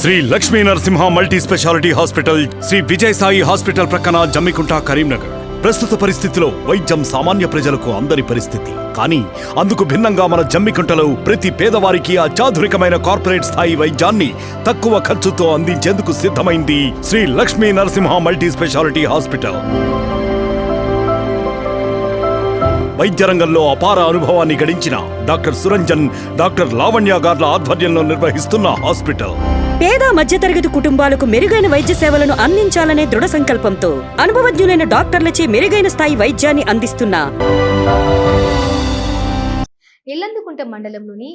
Shri Lakshmi Narasimha multi specialty hospital Shri Vijaya Sai hospital ప్రక్కన జమ్మికుంట కరీంనగర్. ప్రస్తుత పరిస్థితిలో వైద్యం సామాన్య ప్రజలకు అందరి పరిస్థితి. కానీ అందుకు భిన్నంగా మన జమ్మికుంటలో ప్రతి పేదవారికి అత్యాధునికమైన కార్పొరేట్ స్థాయి వైద్యాన్ని తక్కువ ఖర్చుతో అందించేందుకు సిద్ధమైంది Shri Lakshmi Narasimha multi specialty hospital. వైద్య రంగంలో అపార అనుభవాన్ని గడించిన డాక్టర్ సురంజన్ డాక్టర్ లావణ్య గార్ల ఆధ్వర్యంలో నిర్వహిస్తున్న హాస్పిటల్. పేద మధ్యతరగతి కుటుంబాలకు మెరుగైన వైద్య సేవలను అందించాలనే దృఢ సంకల్పంతో అనుభవజ్ఞులైన డాక్టర్లచే మెరుగైన స్థాయి వైద్యాన్ని అందిస్తున్న ఇల్లందుకుంట మండలంలోని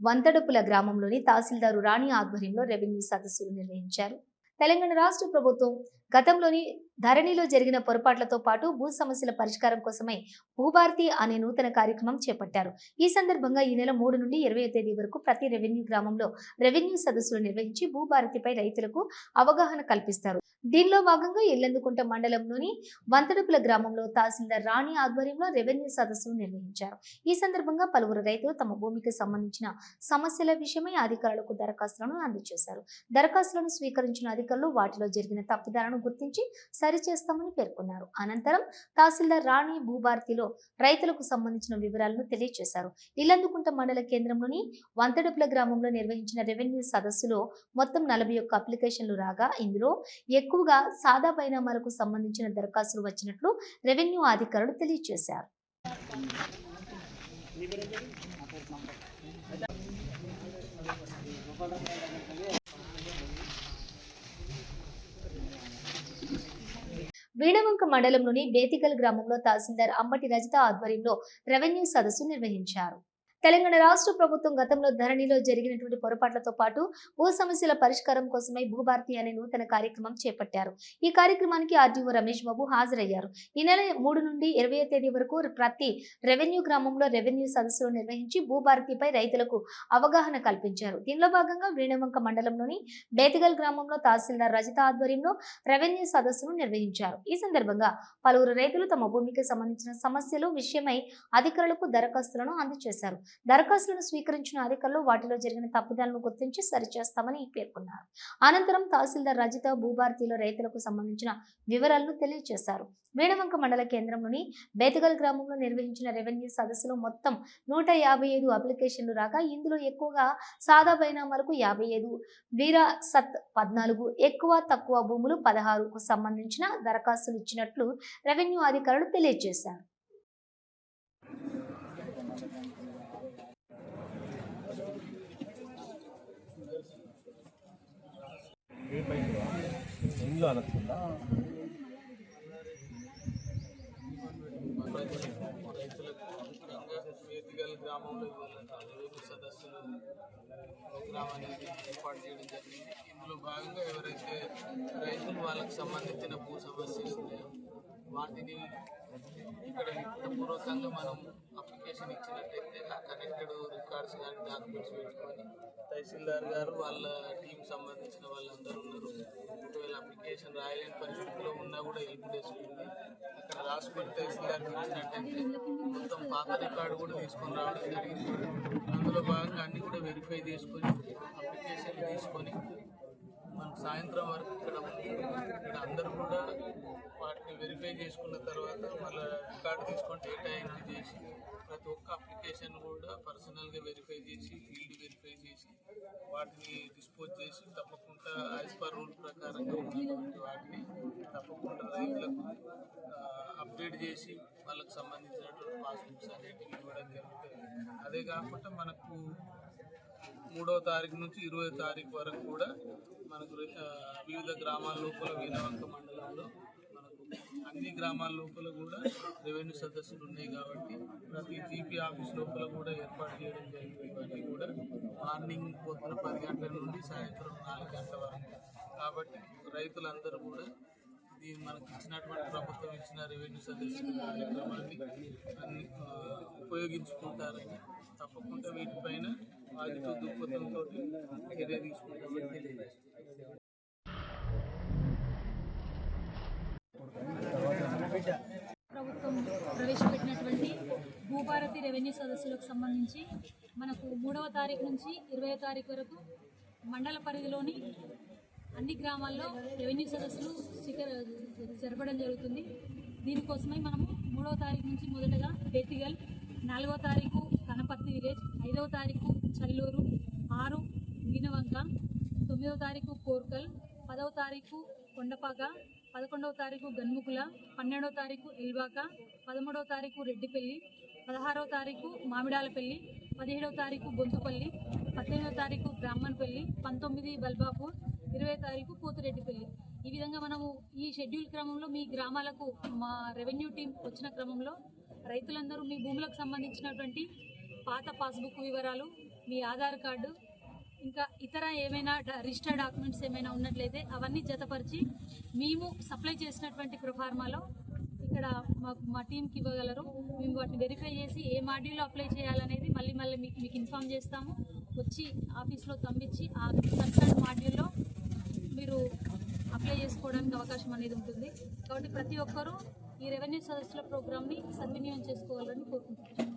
వంతడపుల గ్రామంలోని తహసీల్దారు రాణి ఆధ్వర్యంలో రెవెన్యూ సదస్సులు నిర్వహించారు. తెలంగాణ రాష్ట్ర ప్రభుత్వం గతంలోని ధరణిలో జరిగిన పొరపాట్లతో పాటు భూ సమస్యల పరిష్కారం కోసమై భూభారతి అనే నూతన కార్యక్రమం చేపట్టారు. ఈ సందర్భంగా ఈ నెల మూడు నుండి ఇరవై తేదీ వరకు ప్రతి రెవెన్యూ గ్రామంలో రెవెన్యూ సదస్సులు నిర్వహించి భూభారతిపై రైతులకు అవగాహన కల్పిస్తారు. దీనిలో భాగంగా ఇల్లందుకుంట మండలంలోని వంతడుపుల గ్రామంలో తహసీల్దార్ రాణి ఆధ్వర్యంలో రెవెన్యూ సదస్సును నిర్వహించారు. ఈ సందర్భంగా పలువురు రైతులు తమ భూమికి సంబంధించిన సమస్యల విషయమై అధికారులకు దరఖాస్తులను అందజేశారు. దరఖాస్తులను స్వీకరించిన అధికారులు వాటిలో జరిగిన తప్పిదాలను గుర్తించి సరిచేస్తామని పేర్కొన్నారు. అనంతరం తహసీల్దార్ రాణి భూభారతిలో రైతులకు సంబంధించిన వివరాలను తెలియజేశారు ఇల్లందుకుంట మండల కేంద్రంలోని వంతడుపుల గ్రామంలో నిర్వహించిన రెవెన్యూ సదస్సులో మొత్తం నలభై ఒక్క అప్లికేషన్లు రాగా ఇందులో ఎక్కువగా సాదా పరిణామాలకు సంబంధించిన దరఖాస్తులు వచ్చినట్లు రెవెన్యూ అధికారులు తెలియజేశారు మండలంలోని బేతికల్ గ్రామంలో తహసీల్దార్ అమ్మటి రజిత ఆధ్వర్యంలో రెవెన్యూ సదస్సు నిర్వహించారు. తెలంగాణ రాష్ట్ర ప్రభుత్వం గతంలో ధరణిలో జరిగినటువంటి పొరపాట్లతో పాటు భూ సమస్యల పరిష్కారం కోసమై భూభారతి అనే నూతన కార్యక్రమం చేపట్టారు. ఈ కార్యక్రమానికి ఆర్డీఓ రమేష్ బాబు హాజరయ్యారు. ఈ నెల మూడు నుండి ఇరవై తేదీ వరకు ప్రతి రెవెన్యూ గ్రామంలో రెవెన్యూ సదస్సులు నిర్వహించి భూభారతిపై రైతులకు అవగాహన కల్పించారు. దీనిలో భాగంగా వీణవంక మండలంలోని బేతిగల్ గ్రామంలో తహసీల్దార్ రజిత ఆధ్వర్యంలో రెవెన్యూ సదస్సును నిర్వహించారు. ఈ సందర్భంగా పలువురు రైతులు తమ భూమికి సంబంధించిన సమస్యలు విషయమై అధికారులకు దరఖాస్తులను అందజేశారు. దరఖాస్తులను స్వీకరించిన అధికారులు వాటిలో జరిగిన తప్పుదాలను గుర్తించి సరిచేస్తామని పేర్కొన్నారు. అనంతరం తహసీల్దార్ రజిత భూభారతిలో రైతులకు సంబంధించిన వివరాలను తెలియజేశారు. వేణవంక మండల కేంద్రంలోని బేతగల్ గ్రామంలో నిర్వహించిన రెవెన్యూ సదస్సులో మొత్తం నూట యాభై ఐదు అప్లికేషన్లు రాగా ఇందులో ఎక్కువగా సాదా పరిణామాలకు యాభై ఐదు వీరా సత్ పద్నాలుగు ఎక్కువ తక్కువ భూములు పదహారుకు సంబంధించిన దరఖాస్తులు ఇచ్చినట్లు రెవెన్యూ అధికారులు తెలియజేశారు. వేదికల్ గ్రామంలో ఇవాళ రెవెన్యూ సదస్సులు ప్రోగ్రామ్ అనేది ఏర్పాటు చేయడం జరిగింది ఇందులో భాగంగా ఎవరైతే రైతులు వాళ్ళకు సంబంధించిన భూ సమస్యలు ఉన్నాయో వాటిని ఇక్కడ పూర్వకంగా మనం అప్లికేషన్ ఇచ్చినట్లయితే ఆ కనెక్టెడ్ కానీ డాక్యుమెంట్స్ పెట్టుకొని తహసీల్దార్ గారు వాళ్ళ టీం సంబంధించిన వాళ్ళందరూ ఉన్నారు. ఒకవేళ అప్లికేషన్ రాయలేని పరిస్థితిలో ఉన్నా కూడా హెల్ప్ డెస్క్ ఉంది. అక్కడ రాసుకొని తహసీల్దార్ ఇచ్చినట్టయితే మొత్తం పాత రికార్డు కూడా తీసుకొని రావడం జరిగింది. అందులో భాగంగా అన్ని కూడా వెరిఫై చేసుకొని అప్లికేషన్ తీసుకొని మనం సాయంత్రం వరకు ఇక్కడ ఇక్కడ అందరూ కూడా వాటిని వెరిఫై చేసుకున్న తర్వాత మళ్ళీ రికార్డు తీసుకొని డేటా ఎంట్రీ చేసి ప్రతి ఒక్క అప్లికేషన్ కూడా పర్సనల్గా వెరిఫై చేసి ఫీల్డ్ వెరిఫై చేసి వాటిని డిస్పోజ్ చేసి తప్పకుండా యాజ్ పర్ రూల్ ప్రకారంగా ఉన్నటువంటి వాటిని తప్పకుండా రైతులకు అప్డేట్ చేసి వాళ్ళకి సంబంధించినటువంటి పాస్బుక్స్ అనేటివి ఇవ్వడం జరుగుతుంది. అదే కాకుండా మనకు మూడవ తారీఖు నుంచి ఇరవై తారీఖు వరకు కూడా మనకు వివిధ గ్రామాల లోపల వీణవంక మండలంలో అన్ని గ్రామాల లోపల కూడా రెవెన్యూ సదస్సులు ఉన్నాయి కాబట్టి ప్రతి జీపీ ఆఫీస్ లోపల కూడా ఏర్పాటు చేయడం జరిగింది. ఇవన్నీ కూడా మార్నింగ్ పొద్దున పది గంటల నుండి సాయంత్రం నాలుగు గంటల వరకు. కాబట్టి రైతులందరూ కూడా ఇది మనకి ఇచ్చినటువంటి ప్రభుత్వం ఇచ్చిన రెవెన్యూ సదస్సుల కార్యక్రమాన్ని అన్ని, ఉపయోగించుకుంటారని తప్పకుండా వీటిపైన వారితో దృక్పథంతో చర్య తీసుకుంటామని తెలియజేస్తారు ప్రభుత్వం ప్రవేశపెట్టినటువంటి ప్రతి రెవెన్యూ సదస్సులకు సంబంధించి మనకు మూడవ తారీఖు నుంచి ఇరవై తారీఖు వరకు మండల పరిధిలోని అన్ని గ్రామాల్లో రెవెన్యూ సదస్సులు శిఖర జరపడం జరుగుతుంది. దీనికోసమై మనము మూడవ తారీఖు నుంచి మొదటగా బేతిగల్ నాలుగవ తారీఖు కనపర్తి విలేజ్ ఐదవ తారీఖు చల్లూరు ఆరు దీనవంక తొమ్మిదవ తారీఖు కోర్కల్ పదవ తారీఖు కొండపాక పదకొండవ తారీఖు గన్ముకుల పన్నెండవ తారీఖు ఎల్వాక పదమూడవ తారీఖు రెడ్డిపల్లి పదహారవ తారీఖు మామిడాలపల్లి పదిహేడవ తారీఖు బొంతుపల్లి పద్దెనిమిదవ తారీఖు బ్రాహ్మణపల్లి పంతొమ్మిది బల్బాపూర్ ఇరవై తారీఖు పోతిరెడ్డిపల్లి. ఈ విధంగా మనము ఈ షెడ్యూల్ క్రమంలో మీ గ్రామాలకు మా రెవెన్యూ టీం వచ్చిన క్రమంలో రైతులందరూ మీ భూములకు సంబంధించినటువంటి పాత పాస్బుక్ వివరాలు మీ ఆధార్ కార్డు ఇంకా ఇతర ఏమైనా రిజిస్టర్డ్ రిజిస్టర్ డాక్యుమెంట్స్ ఏమైనా ఉన్నట్లయితే అవన్నీ జతపరిచి మేము సప్లై చేసినటువంటి ప్రొఫార్మాలో ఇక్కడ మాకు మా టీంకి ఇవ్వగలరు. మేము వాటిని వెరిఫై చేసి ఏ మాడ్యూల్లో అప్లై చేయాలనేది మళ్ళీ మళ్ళీ మీకు మీకు ఇన్ఫామ్ చేస్తాము. వచ్చి ఆఫీస్లో పంపించి ఆ కన్సర్న్ మాడ్యూల్లో మీరు అప్లై చేసుకోవడానికి అవకాశం అనేది ఉంటుంది. కాబట్టి ప్రతి ఒక్కరూ ఈ రెవెన్యూ సదస్సుల ప్రోగ్రామ్ని సద్వినియోగం చేసుకోవాలని కోరుకుంటున్నాను